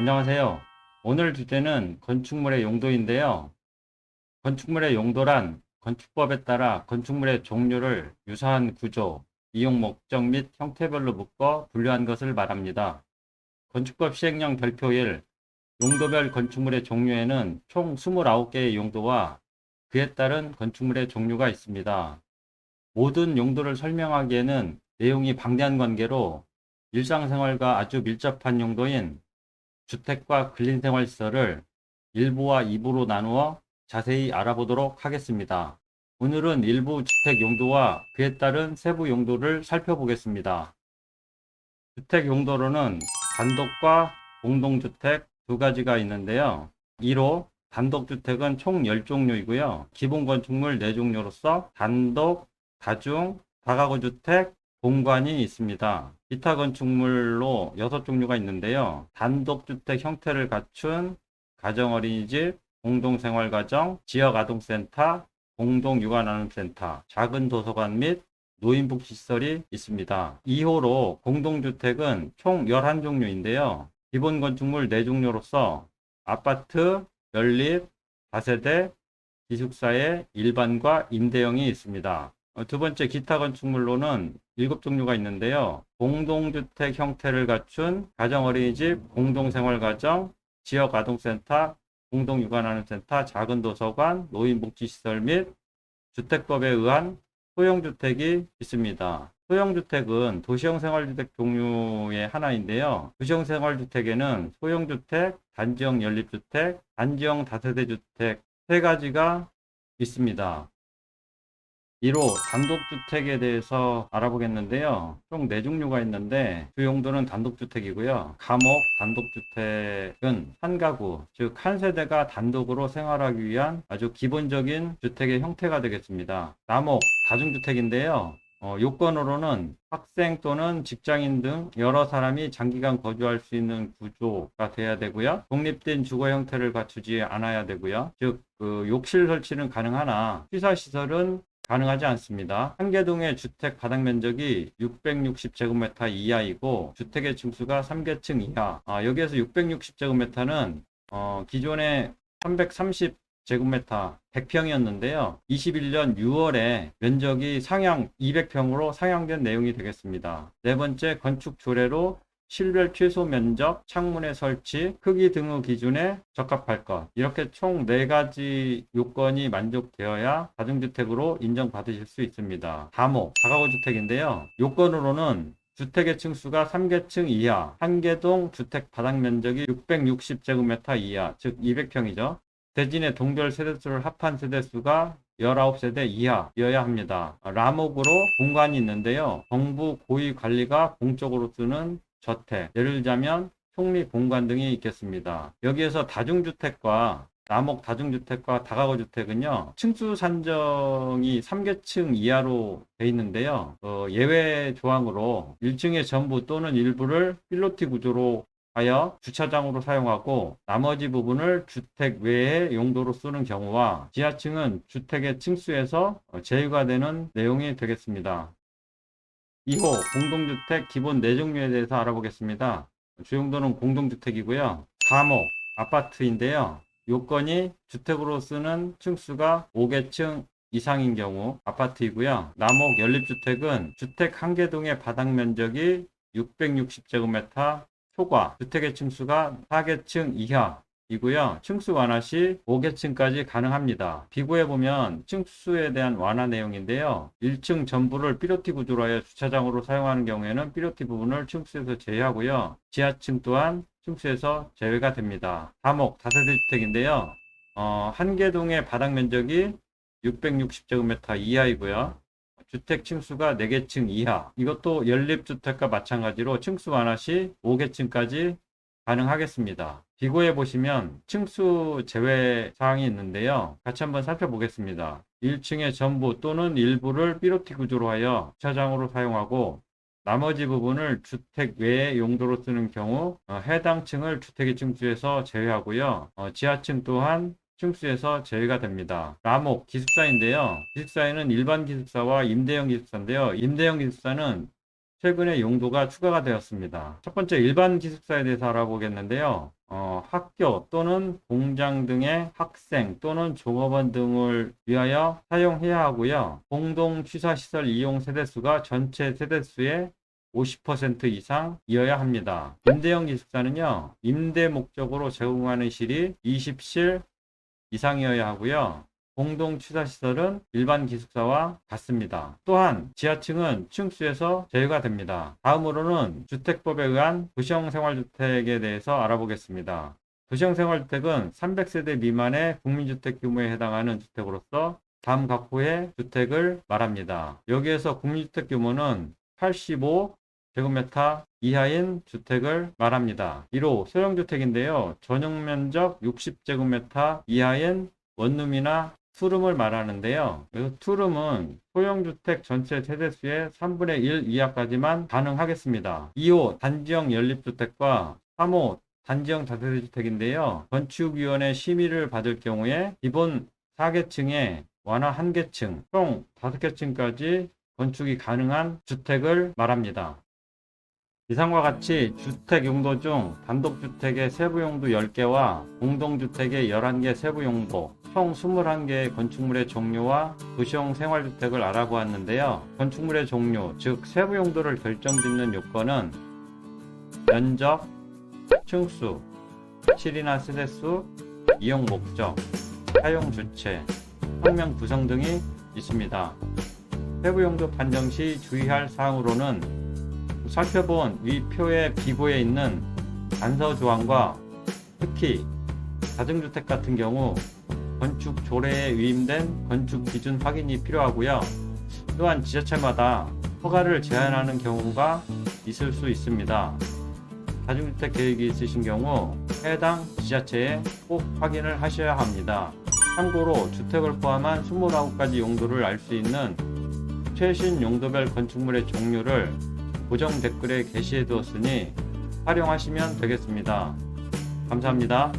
안녕하세요. 오늘 주제는 건축물의 용도인데요. 건축물의 용도란 건축법에 따라 건축물의 종류를 유사한 구조, 이용 목적 및 형태별로 묶어 분류한 것을 말합니다. 건축법 시행령 별표 1 용도별 건축물의 종류에는 총 29개의 용도와 그에 따른 건축물의 종류가 있습니다. 모든 용도를 설명하기에는 내용이 방대한 관계로 일상생활과 아주 밀접한 용도인 주택과 근린생활시설을 1부와 2부로 나누어 자세히 알아보도록 하겠습니다. 오늘은 일부 주택 용도와 그에 따른 세부 용도를 살펴보겠습니다. 주택 용도로는 단독과 공동주택 두 가지가 있는데요. 1호 단독주택은 총 10종류이고요. 기본 건축물 4종류로서 단독, 다중, 다가구 주택, 공관이 있습니다. 기타 건축물로 6종류가 있는데요. 단독주택 형태를 갖춘 가정어린이집, 공동생활가정, 지역아동센터, 공동육아나눔센터, 작은 도서관 및 노인복지시설이 있습니다. 2호로 공동주택은 총 11종류인데요. 기본 건축물 4종류로서 아파트, 연립, 다세대, 기숙사의 일반과 임대형이 있습니다. 어, 두 번째 기타 건축물로는 7종류가 있는데요. 공동주택 형태를 갖춘 가정어린이집, 공동생활가정, 지역아동센터, 공동육아나눔센터, 작은 도서관, 노인복지시설 및 주택법에 의한 소형주택이 있습니다. 소형주택은 도시형 생활주택 종류의 하나인데요. 도시형 생활주택에는 소형주택, 단지형 연립주택, 단지형 다세대주택 세 가지가 있습니다. 1호 단독주택에 대해서 알아보겠는데요. 총 4종류가 있는데 주 용도는 단독주택이고요. 감옥 단독주택은 한 가구, 즉 한 세대가 단독으로 생활하기 위한 아주 기본적인 주택의 형태가 되겠습니다. 남옥 다중주택인데요. 어, 요건으로는 학생 또는 직장인 등 여러 사람이 장기간 거주할 수 있는 구조가 돼야 되고요. 독립된 주거 형태를 갖추지 않아야 되고요. 즉, 그 욕실 설치는 가능하나 취사시설은 가능하지 않습니다. 한계동의 주택 바닥 면적이 660제곱미터 이하이고 주택의 층수가 3계층 이하. 아, 여기에서 660제곱미터는 어, 기존의 330 제곱미터 100평이었는데요. 21년 6월에 면적이 상향 200평으로 상향된 내용이 되겠습니다. 네 번째 건축 조례로 실별 최소 면적, 창문의 설치, 크기 등의 기준에 적합할 것. 이렇게 총 4가지 요건이 만족되어야 다중주택으로 인정받으실 수 있습니다. 다목, 다가구주택인데요. 요건으로는 주택의 층수가 3계층 이하, 한계동 주택 바닥 면적이 660제곱미터 이하, 즉 200평이죠. 대진의 동별 세대수를 합한 세대수가 19세대 이하여야 합니다. 라목으로 공간이 있는데요. 정부 고위 관리가 공적으로 쓰는 저택, 예를 들자면 총리 본관 등이 있겠습니다. 여기에서 다중주택과 남목 다중주택과 다가구 주택은요, 층수 산정이 3계층 이하로 돼 있는데요, 어, 예외 조항으로 1층의 전부 또는 일부를 필로티 구조로 하여 주차장으로 사용하고 나머지 부분을 주택 외의 용도로 쓰는 경우와 지하층은 주택의 층수에서 제외가 되는 내용이 되겠습니다. 2호 공동주택 기본 4종류에 대해서 알아보겠습니다. 주용도는 공동주택이고요. 3호 아파트인데요. 요건이 주택으로 쓰는 층수가 5계층 이상인 경우 아파트이고요. 남옥 연립주택은 주택 한 개동의 바닥 면적이 660제곱미터 초과 주택의 층수가 4계층 이하 이고요. 층수 완화 시 5계층까지 가능합니다. 비고에 보면 층수에 대한 완화 내용인데요. 1층 전부를 삐로티 구조로 하여 주차장으로 사용하는 경우에는 삐로티 부분을 층수에서 제외하고요. 지하층 또한 층수에서 제외가 됩니다. 다목 다세대 주택인데요. 어, 한계동의 바닥 면적이 660제곱미터 이하이고요. 주택 층수가 4개층 이하. 이것도 연립주택과 마찬가지로 층수 완화 시 5개층까지 가능하겠습니다. 비고에 보시면 층수 제외 사항이 있는데요. 같이 한번 살펴보겠습니다. 1층의 전부 또는 일부를 삐로티 구조로 하여 주차장으로 사용하고 나머지 부분을 주택 외의 용도로 쓰는 경우 어, 해당 층을 주택의 층수에서 제외하고요. 어, 지하층 또한 층수에서 제외가 됩니다. 라목 기숙사인데요. 기숙사에는 일반 기숙사와 임대형 기숙사인데요. 임대형 기숙사는 최근에 용도가 추가가 되었습니다. 첫 번째 일반 기숙사에 대해서 알아보겠는데요. 어, 학교 또는 공장 등의 학생 또는 종업원 등을 위하여 사용해야 하고요. 공동 취사시설 이용 세대수가 전체 세대수의 50% 이상이어야 합니다. 임대형 기숙사는요, 임대 목적으로 제공하는 실이 20실 이상이어야 하고요. 공동 취사시설은 일반 기숙사와 같습니다. 또한 지하층은 층수에서 제외가 됩니다. 다음으로는 주택법에 의한 도시형 생활주택에 대해서 알아보겠습니다. 도시형 생활주택은 300세대 미만의 국민주택 규모에 해당하는 주택으로서 다음 각호의 주택을 말합니다. 여기에서 국민주택 규모는 85 제곱미터 이하인 주택을 말합니다. 1호 소형주택인데요. 전용 면적 60제곱미터 이하인 원룸이나 투룸을 말하는데요. 그래서 투룸은 소형주택 전체 세대수의 3분의 1 이하까지만 가능하겠습니다. 2호 단지형 연립주택과 3호 단지형 다세대주택인데요. 건축위원회 심의를 받을 경우에 기본 4계층에 완화 1계층, 총 5계층까지 건축이 가능한 주택을 말합니다. 이상과 같이 주택 용도 중 단독주택의 세부 용도 10개와 공동주택의 11개 세부 용도, 총 21개의 건축물의 종류와 도시형 생활주택을 알아보았는데요. 건축물의 종류, 즉 세부 용도를 결정짓는 요건은 면적, 층수, 실이나 세대수, 이용 목적, 사용 주체, 평면 구성 등이 있습니다. 세부 용도 판정 시 주의할 사항으로는 살펴본 위 표의 비고에 있는 단서 조항과 특히 다중주택 같은 경우 건축 조례에 위임된 건축 기준 확인이 필요하고요. 또한 지자체마다 허가를 제한하는 경우가 있을 수 있습니다. 다중주택 계획이 있으신 경우 해당 지자체에 꼭 확인을 하셔야 합니다. 참고로 주택을 포함한 29가지 용도를 알 수 있는 최신 용도별 건축물의 종류를 고정 댓글에 게시해 두었으니 활용하시면 되겠습니다. 감사합니다.